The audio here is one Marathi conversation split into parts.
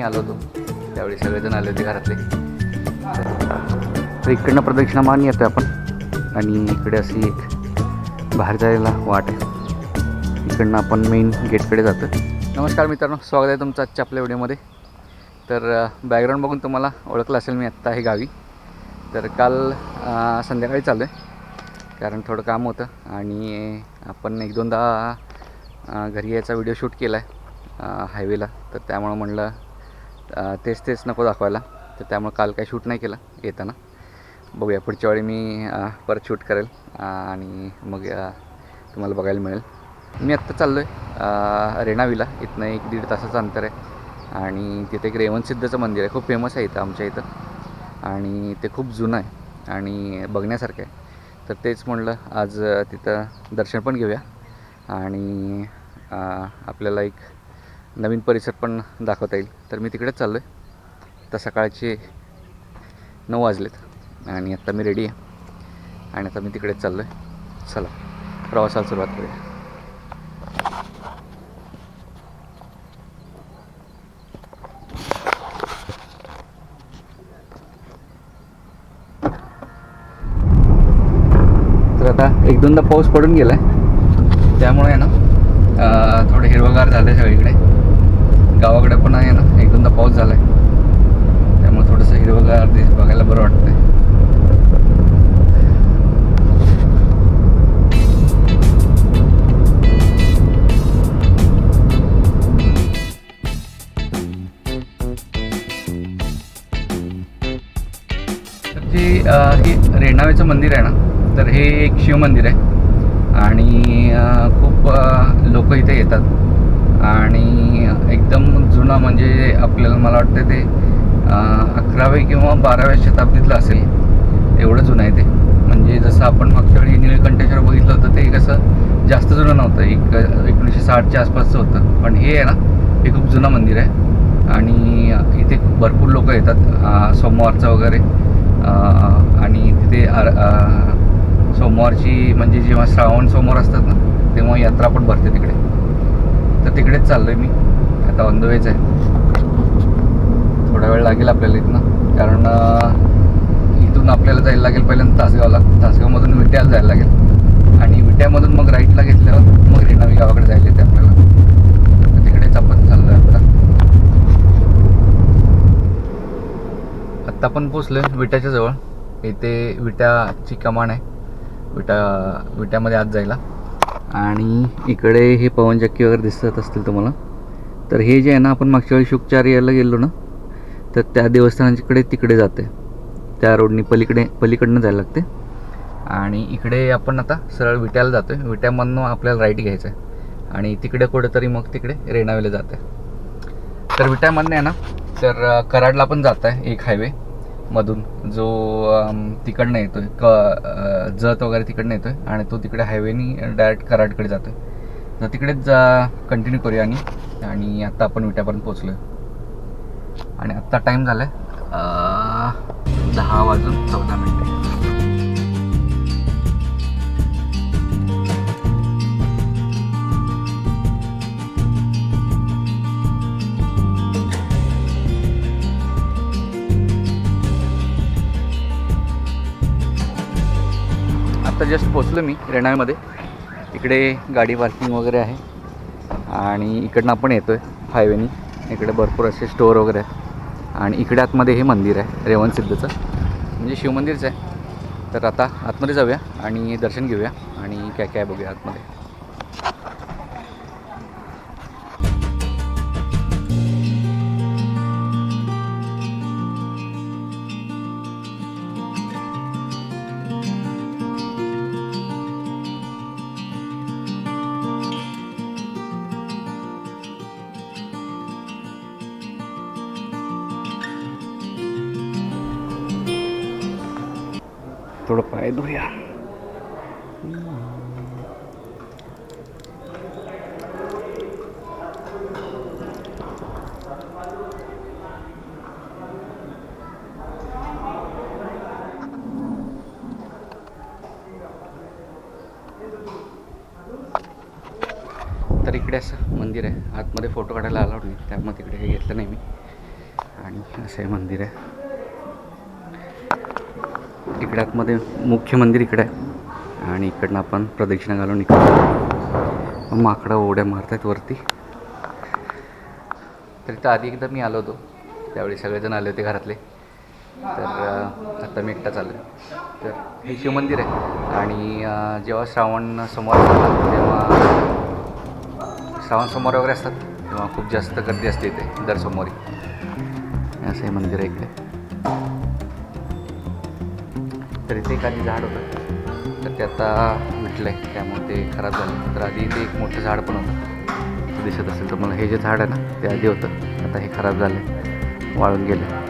मी आलो होतो. त्यावेळी सगळेजण आले होते घरातले. तर इकडनं प्रदक्षिणा मान येतो आपण. आणि इकडे अशी एक बाहेर जायला वाट आहे. इकडनं आपण मेन गेटकडे जातो नमस्कार मित्रांनो स्वागत आहे तुमचं आजच्या आपल्या व्हिडिओमध्ये. तर बॅकग्राऊंड बघून तुम्हाला ओळखलं असेल मी आत्ता आहे गावी. तर काल संध्याकाळी चालू आहे कारण थोडं काम होतं. आणि आपण एक दोनदा घरी यायचा व्हिडिओ शूट केला आहे हायवेला तर त्यामुळं म्हणलं तेच तेच नको दाखवायला. तर त्यामुळं काल काही शूट नाही केलं येताना. बघूया पुढच्या वेळी मी परत शूट करेल आणि मग तुम्हाला बघायला मिळेल. मी आत्ता चाललो आहे रेणावीला. इथनं एक दीड तासाचं अंतर आहे. आणि तिथे एक रेवणसिद्धचं मंदिर आहे. खूप फेमस आहे इथं आमच्या इथं. आणि ते खूप जुनं आहे. आणि बघण्यासारखं आहे. तर तेच म्हणलं आज तिथं दर्शन पण घेऊया. आणि आपल्याला एक नवीन परिसर पण दाखवता येईल. तर मी तिकडेच चाललो आहे आता सकाळचे नऊ वाजलेत आणि आत्ता मी रेडी आहे. आणि आता मी तिकडेच चाललो आहे चला प्रवासाला सुरुवात करूया. तर आता एक दोनदा पाऊस पडून गेला आहे त्यामुळे आहे ना थोडं हिरवगार झालं आहे सगळीकडे. गावाकडे पण आहे ना एक दोनदा पाऊस झाला आहे त्यामुळे थोडंसं हिरवगार दिस बघायला बरं वाटतंय. तर हे रेणावेचं मंदिर आहे ना तर हे एक शिवमंदिर आहे. आणि खूप लोक इथे येतात. आणि एकदम जुना म्हणजे आपल्याला मला वाटतं ते अकरावे अकराव्या किंवा बाराव्या शताब्दीतलं असेल. एवढं जुनं आहे ते. म्हणजे जसं आपण मागच्या वेळी निळकंठेश्वर बघितलं होतं ते कसं जास्त जुनं नव्हतं. एक एकोणीसशे साठच्या आसपासचं होतं. पण हे आहे ना हे खूप जुनं मंदिर आहे. आणि इथे भरपूर लोक येतात सोमवारचं वगैरे. आणि तिथे आर सोमवारची म्हणजे जेव्हा श्रावण सोमवार असतात ना तेव्हा यात्रा पण भरते तिकडे. तर तिकडेच चाललो आहे मी. आता ऑन द वेच आहे थोडा वेळ लागेल आपल्याला इथनं. कारण इथून आपल्याला जायला लागेल पहिल्यांदा तासगावला. तासगावमधून विट्याला जायला लागेल. आणि विट्यामधून मग राईटला घेतल्यावर मग रेणावी गावाकडे जायला येते आपल्याला. तर तिकडेच आपण चाललो आहे आता. आत्ता पण पोचलो आहे विट्याच्या जवळ. इथे विट्याची कमान आहे. विटा विट्यामध्ये आत जायला. आणि इकडे हे पवनचक्की वगैरे दिसत असतील तुम्हाला. तर हे जे आहे ना आपण मागच्या वेळी शुकचार्याला गेलो ना तर त्या देवस्थानाकडे तिकडे जाते. त्या रोडनी पलीकडे पलीकडनं जायला लागते. आणि इकडे आपण आता सरळ विट्याला जातो आहे विट्यामधनं आपल्याला राईट घ्यायचं आहे. आणि तिकडे कुठेतरी मग तिकडे रेणावेला जाते. तर विट्यामधनं आहे ना तर कराडला पण जात आहे एक हायवे. मधून जो तिकडनं येतोय क जत वगैरे तिकडनं येतोय आणि तो तिकडे हायवेनी डायरेक्ट कराडकडे जातोय. तर तिकडेच जा कंटिन्यू करूया आणि आणि आत्ता आपण विट्यापर्यंत पोचलोय आणि आत्ता टाईम झाला आहे दहा वाजून चौदा मिनटे. जस्ट पोचलो मी रेणावेमध्ये इकडे गाडी पार्किंग वगैरे आहे. आणि इकडनं आपण येतो आहे हायवेनी. इकडे भरपूर असे स्टोअर वगैरे आहेत. आणि इकडे आतमध्ये हे मंदिर आहे रेवणसिद्धचं म्हणजे शिवमंदिरचं आहे. तर आता आतमध्ये जाऊया आणि दर्शन घेऊया आणि काय काय बघूया आतमध्ये. थोडं पाय धुया. तर इकडे असं मंदिर आहे. आतमध्ये फोटो काढायला आला नाही त्यामुळे तिकडे हे घेतलं नाही मी. आणि असं हे मंदिर आहे. इकडे आतमध्ये मुख्य मंदिर इकडे आहे. आणि इकडनं आपण प्रदक्षिणा घालून इकडे माकडं मारत मारतायत वरती. तर इथं आधी एकदा मी आलो होतो. त्यावेळी सगळेजण आले होते घरातले. तर आत्ता आता मी एकटाच आलो तर हे शिवमंदिर आहे. आणि जेव्हा श्रावण सोमवार असतात तेव्हा श्रावण सोमवार वगैरे असतात. तेव्हा खूप जास्त गर्दी असते इथे दर सोमवारी. असं हे मंदिर आहे इकडे. तर इथे एक आधी झाड होतं. तर ते आता विटलं आहे त्यामुळे ते खराब झालं. तर आधी इथे एक मोठं झाड पण होतं. दिसत असेल तर मला. हे जे झाड आहे ना ते आधी होतं. आता हे खराब झालं वाळून गेलं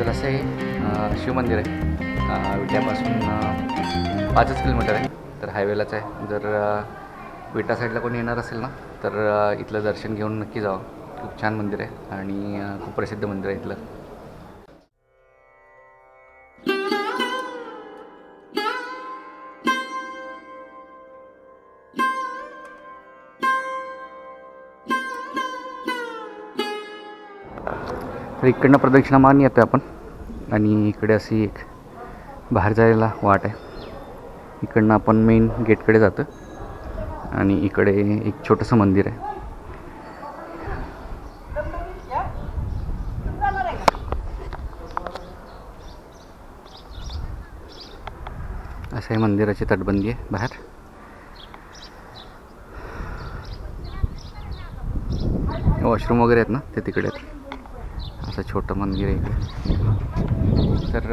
तर असं हे शिवमंदिर आहे. विट्यापासून पाचच किलोमीटर आहे. तर हायवेलाच आहे. जर विटा साईडला कोणी येणार असेल ना तर इथलं दर्शन घेऊन नक्की जावं. खूप छान मंदिर आहे. आणि खूप प्रसिद्ध मंदिर आहे इथलं. तर इकडनं प्रदक्षिणा मारून येतो आपण. आणि इकडे अशी एक बाहेर जायला वाट आहे. इकडनं आपण मेन गेटकडे जातो आणि इकडे एक छोटंसं मंदिर आहे. असं आहे मंदिराची तटबंदी आहे बाहेर. वॉशरूम वगैरे आहेत ना ते तिकडे आहेत. असं छोटं मंदिर आहे तर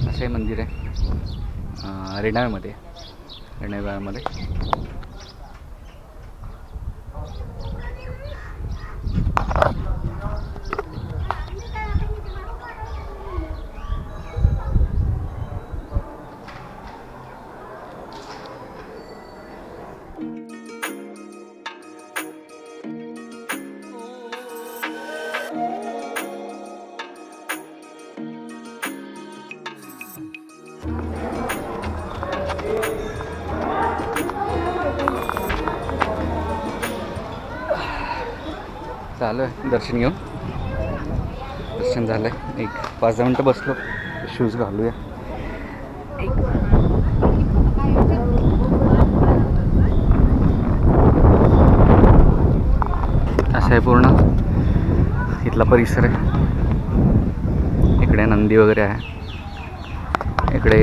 असं हे मंदिर आहे अ, रेणाळमध्ये चालू आहे दर्शन घेऊन. दर्शन झालं आहे एक पाच दहा मिनटं बसलो. शूज घालूया. असं आहे पूर्ण. इथला परिसर आहे. इकडे नंदी वगैरे आहे. इकडे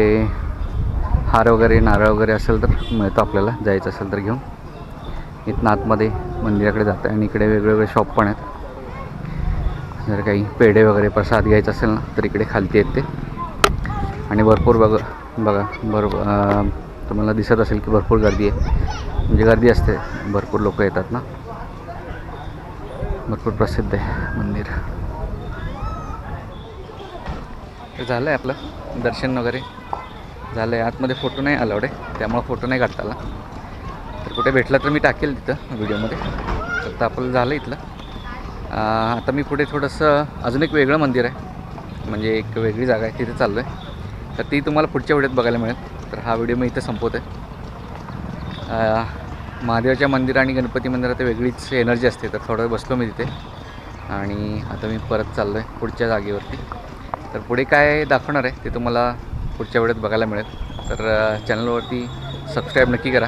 हार वगैरे नारळ वगैरे असेल तर मिळतो आपल्याला. जायचं असेल तर घेऊन. इथनं आतमध्ये मंदिराकडे जात आहे आणि इकडे वेगवेगळे शॉप पण आहेत. जर काही पेढे वगैरे प्रसाद घ्यायचा असेल ना तर इकडे खालती आहेत ते. आणि भरपूर बघ बघा भर तुम्हाला दिसत असेल की भरपूर गर्दी आहे. म्हणजे गर्दी असते. भरपूर लोक येतात ना. भरपूर प्रसिद्ध आहे मंदिर. झालं आहे आपलं दर्शन वगैरे. झालं आहे आतमध्ये फोटो नाही अलाउड आहे. त्यामुळं फोटो नाही काढता आला तर कुठे भेटला तर मी टाकेल तिथं व्हिडिओमध्ये. तर आपलं झालं इथलं. आता मी पुढे थोडंसं अजून एक वेगळं मंदिर आहे. म्हणजे एक वेगळी जागा आहे तिथे चाललो आहे तर ती तुम्हाला पुढच्या व्हिडिओत बघायला मिळेल. तर हा व्हिडिओ मी इथं संपवतो आहे महादेवाच्या मंदिर आणि गणपती मंदिरात वेगळीच एनर्जी असते. तर थोडं बसलो मी तिथे. आणि आता मी परत चाललो आहे पुढच्या जागेवरती. तर पुढे काय दाखवणार आहे ते तुम्हाला पुढच्या वेळेत बघायला मिळेल. तर चॅनलवरती सबस्क्राईब नक्की करा.